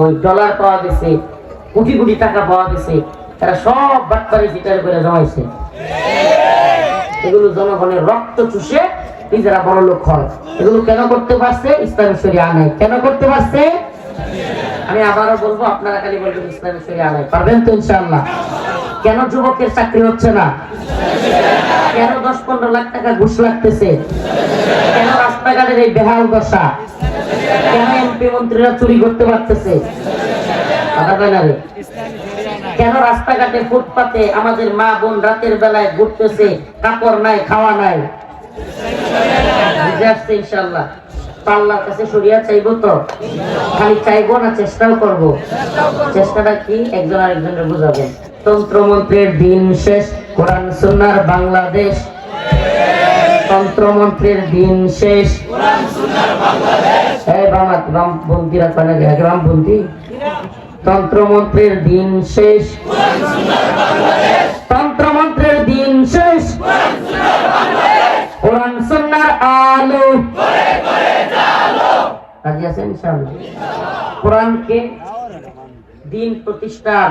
ওই ডলার পাওয়া গেছে, কোটি কোটি টাকা পাওয়া গেছে, তারা সব বাটপারি করে জমাইছে। এগুলো জনগণের রক্ত চুষে নিজেরা বড় লোক হয়। এগুলো কেন করতে পারছে? ইসলামের কেন করতে পারছে? আমি আবারও বলব, আপনারা খালি বলবেন ইসলামের পারবেন তো কেন যুবকের চাকরি হচ্ছে না? কেন দশ পনেরো লাখ টাকা ঘুষ লাগতেছে? কেন রাস্তাঘাটের এই বেহাল দশা? কেন এমপি মন্ত্রীরা চুরি করতে পারতেছে? কেন রাস্তাঘাটে ফুটপাতে আমাদের মা বোন রাতের বেলায় ঘুরতেছে, কাপড় নাই, খাওয়া নাই? আসছে ইনশাল্লাহ পাল্লার কাছে সরিয়া চাইব তো? খালি চাইব না, চেষ্টাও করব? চেষ্টাটা কি? একজন আরেকজনের বুঝাবেন তন্ত্রমন্ত্রের দিন শেষ, কোরআন, সুন্নার বাংলাদেশ। তন্ত্র তন্ত্রমন্ত্রের দিন শেষ। এই বামাত বামপন্থীরা কয় না বামপন্থী তন্ত্রমন্ত্রের দিন শেষ। তন্ত্রমন্ত্রের দিন শেষ। কোরআন সুন্নার আলো। রাজি আছেন ইনশাআল্লাহ? কোরআনকে দিন প্রতিষ্ঠার